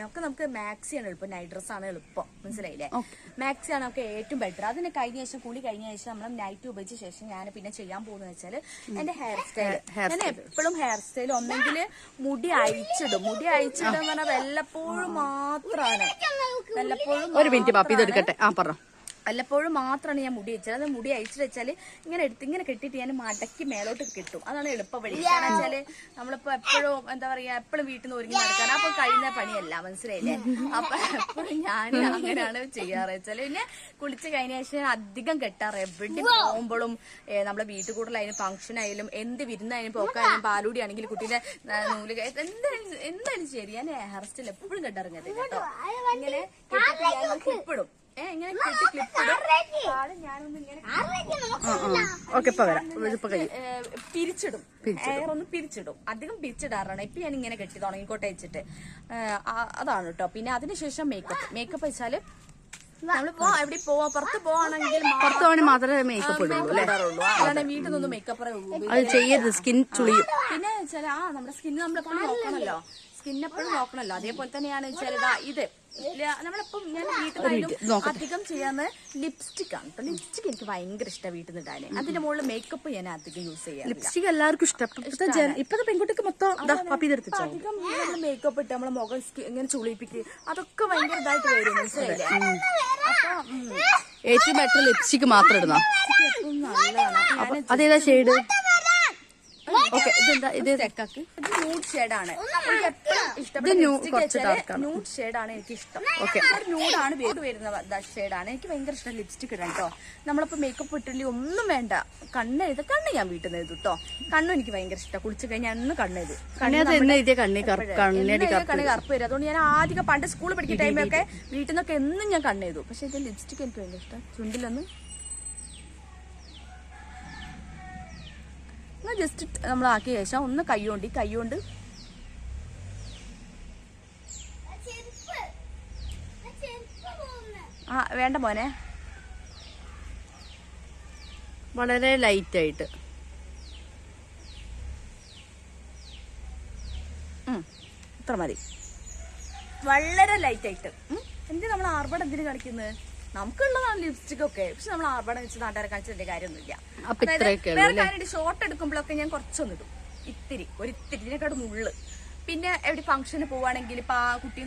ഒക്കെ നമുക്ക് മാക്സി ആണ് എളുപ്പം. നൈറ്റ് ഡ്രസ് ആണ് എളുപ്പം. മനസ്സിലായില്ലേ? മാക്സി ആണ് നമുക്ക് ഏറ്റവും ബെറ്റർ അതിന് കഴിഞ്ഞ ശേഷം കുളി കഴിഞ്ഞ ശേഷം നമ്മൾ നൈറ്റ് ഉപയോഗിച്ച ശേഷം ഞാൻ പിന്നെ ചെയ്യാൻ പോകുന്നത് വെച്ചാൽ എന്റെ ഹെയർ സ്റ്റൈൽ ഞാൻ എപ്പോഴും ഹെയർ സ്റ്റൈൽ ഒന്നെങ്കിൽ മുടി അഴിച്ചിടും. മുടി അഴിച്ചിടും എന്ന് പറഞ്ഞാൽ വല്ലപ്പോഴും മാത്രമാണ് വല്ലപ്പോഴും ഒരു മിനിറ്റ് പാപ്പി ഇത് എടുക്കട്ടെ ആ പറ വല്ലപ്പോഴും മാത്രമാണ് ഞാൻ മുടി വെച്ചത്. അത് മുടി അഴിച്ചു വെച്ചാൽ ഇങ്ങനെ എടുത്ത് ഇങ്ങനെ കെട്ടിട്ട് ഞാൻ മടക്കി മേലോട്ട് കിട്ടും. അതാണ് എളുപ്പ വഴി. കാരണം വെച്ചാൽ നമ്മളിപ്പോ എപ്പോഴും എന്താ പറയാ എപ്പോഴും വീട്ടിൽ നിന്ന് ഒരുങ്ങി നടക്കാൻ. അപ്പൊ കഴിയുന്ന പണിയല്ല മനസ്സിലായില്ലേ? അപ്പൊ എപ്പോഴും ഞാൻ അങ്ങനെയാണ് ചെയ്യാറ്. വെച്ചാൽ പിന്നെ കുളിച്ച് കഴിഞ്ഞ ശേഷം അധികം കെട്ടാറ്. എവിടെ പോകുമ്പോഴും നമ്മുടെ വീട്ടിൽ കൂടുതലായാലും ഫംഗ്ഷൻ ആയാലും എന്ത് വിരുന്നായാലും പോക്കായാലും പാലൂടി ആണെങ്കിലും കുട്ടീന്റെ നൂൽ എന്തായാലും എന്തായാലും ശരി. ഞാൻ ഹെയർ സ്റ്റൈൽ എപ്പോഴും കെട്ടറിഞ്ഞത് കേട്ടോ. ഇങ്ങനെ കെട്ടിട്ട് ഞാൻ ഏ ഇങ്ങനെ കെട്ടി ക്ലിപ്പിടും താഴെ ഞാനൊന്ന് ഇങ്ങനെ ഓക്കെ ഇപ്പൊ വരാം. ഇപ്പൊ കഴിയും. പിരിച്ചിടും. എയർ ഒന്ന് പിരിച്ചിടും. അധികം പിരിച്ചിടാറാണ്. ഇപ്പൊ ഞാൻ ഇങ്ങനെ കെട്ടി തുടങ്ങിക്കോട്ടെ വെച്ചിട്ട്. അതാണ് കേട്ടോ പിന്നെ അതിനുശേഷം മേക്കപ്പ് മേക്കപ്പ് വെച്ചാൽ നമ്മളിപ്പോ എവിടെ പോവാ? പുറത്ത് പോവാണെങ്കിൽ പുറത്ത് പോകണമെങ്കിൽ മാത്രമേ മേക്കപ്പ് ഇടുള്ളൂ അല്ലേ? അല്ലാതെ വീട്ടിൽ നിന്നൊന്നും മേക്കപ്പ് അത് ചെയ്യരുത് സ്കിൻ ചുളിയും. പിന്നെ വെച്ചാൽ ആ നമ്മുടെ സ്കിന്ന് നമ്മളെപ്പോഴും നോക്കണല്ലോ സ്കിന്നെപ്പോഴും എപ്പോഴും നോക്കണല്ലോ അതേപോലെ തന്നെയാണ് വെച്ചാൽ ഇതാ. നമ്മളിപ്പം ഞാൻ വീട്ടിൽ അധികം ചെയ്യാന്ന് ലിപ്സ്റ്റിക് ആണ്. ലിപ്സ്റ്റിക് എനിക്ക് ഭയങ്കര ഇഷ്ടമാണ് വീട്ടിൽ നിന്ന് ഇടാൻ അതിന്റെ മുകളിൽ മേക്കപ്പ് ഞാൻ അധികം യൂസ് ചെയ്യാം ലിപ്സ്റ്റിക് എല്ലാവർക്കും ഇഷ്ടം. ഇപ്പത്തെ പെൺകുട്ടിക്ക് മൊത്തം അധികം മേക്കപ്പ് ഇട്ട് നമ്മളെ മുഖം ഇങ്ങനെ ചുളിപ്പിക്കുക അതൊക്കെ ഭയങ്കര ഇതായിട്ട് വരും മനസ്സിലായില്ലേ? ഏറ്റവും ബെറ്റർ ലിപ്സ്റ്റിക് മാത്രം ഇടുന്ന അതേതാ ഷെയ്ഡ് ഓക്കെ ഇതെന്താ ഇത് ഇത് ന്യൂഡ് ഷെയ്ഡാണ് എനിക്ക് എപ്പോഴും ഇഷ്ടപ്പെട്ട nu- lipstick കുറച്ച് വെച്ചാൽ dark ആണ്. ന്യൂഡ് ഷെയ്ഡാണ് എനിക്ക് ഇഷ്ടം ഒരു ന്യൂഡാണ് വരുന്ന ഷെയ്ഡാണ് എനിക്ക് ഭയങ്കര ഇഷ്ടം ലിപ്സ്റ്റിക് ഇടാൻ കേട്ടോ നമ്മളിപ്പോ മേക്കപ്പ് ഇട്ടില്ല ഒന്നും വേണ്ട. കണ്ണെഴുത കണ്ണ് ഞാൻ വീട്ടിൽ നിന്ന് എഴുതും കേട്ടോ കണ്ണും എനിക്ക് ഭയങ്കര ഇഷ്ടം. കുളിച്ച് കഴിഞ്ഞാൽ അന്ന് കണ്ണെഴുതും കണ്ണിനകത്ത് എന്ന് എഴുതിയ കണ്ണി കറുപ്പ് കണ്ണടി കറുപ്പ് കണ്ണ് കറുപ്പ് വരും അതുകൊണ്ട് ഞാൻ ആദ്യം പണ്ട് സ്കൂളിൽ പഠിക്കുന്ന ടൈമൊക്കെ വീട്ടിൽ നിന്നൊക്കെ എന്നും ഞാൻ കണ്ണെഴുതും പക്ഷെ ഇത് ലിപ്സ്റ്റിക് എനിക്ക് ഭയങ്കര ഇഷ്ടം. ചുണ്ടിലൊന്ന് ജസ്റ്റ് നമ്മൾ ആക്കിയ ശേഷം ഒന്ന് കൈകൊണ്ട് കൈകൊണ്ട് ആ വേണ്ട മോനെ. വളരെ ലൈറ്റ് ആയിട്ട്. ഉം, ഇത്ര മതി. വളരെ ലൈറ്റ് ആയിട്ട്. ഉം. എന്തിനാ നമ്മൾ ആർഭാടം എന്തിനു കളിക്കുന്നത് നമുക്കുള്ളതാണ് ലിപ്സ്റ്റിക് ഒക്കെ പക്ഷെ നമ്മൾ ആർഭാടം വെച്ച് നാട്ടുകാരെ കാണിച്ചതിന്റെ കാര്യമൊന്നുമില്ല. അതായത് വേറെ കാര്യം ഷോർട്ട് എടുക്കുമ്പോഴൊക്കെ ഞാൻ കുറച്ചൊന്നും കുറച്ചൊന്നിടും ഇത്തിരി ഒരു ഇത്തിരി ഇതിനെക്കാട് മുള്ള്. പിന്നെ എവിടെ ഫംഗ്ഷന് പോവാണെങ്കിൽ ഇപ്പൊ ആ കുട്ടി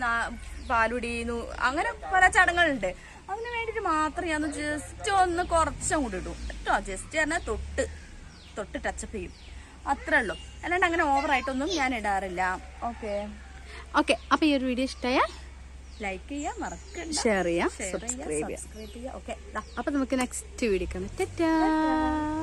പാലുടിയുന്നു. അങ്ങനെ പല ചടങ്ങുകളുണ്ട്. അതിന് വേണ്ടിട്ട് മാത്രം ഞാൻ ജസ്റ്റ് ഒന്ന് കുറച്ചും കൂടി ഇടും. കേട്ടോ ജസ്റ്റ് പറഞ്ഞാൽ തൊട്ട്. തൊട്ട് ടച്ചപ്പ് ചെയ്യും. അത്രേ ഉള്ളൂ. അല്ലാണ്ട് അങ്ങനെ ഓവറായിട്ടൊന്നും ഞാൻ ഇടാറില്ല. ഓക്കെ ഓക്കെ അപ്പൊ ഈ ഒരു വീഡിയോ ഇഷ്ടമായ ലൈക്ക് ചെയ്യാം മറക്കണ്ട. ഷെയർ ചെയ്യാം സബ്സ്ക്രൈബ് ചെയ്യാം സബ്സ്ക്രൈബ് ചെയ്യാം. ഓക്കെ അപ്പൊ നമുക്ക് നെക്സ്റ്റ് വീഡിയോ കാണാം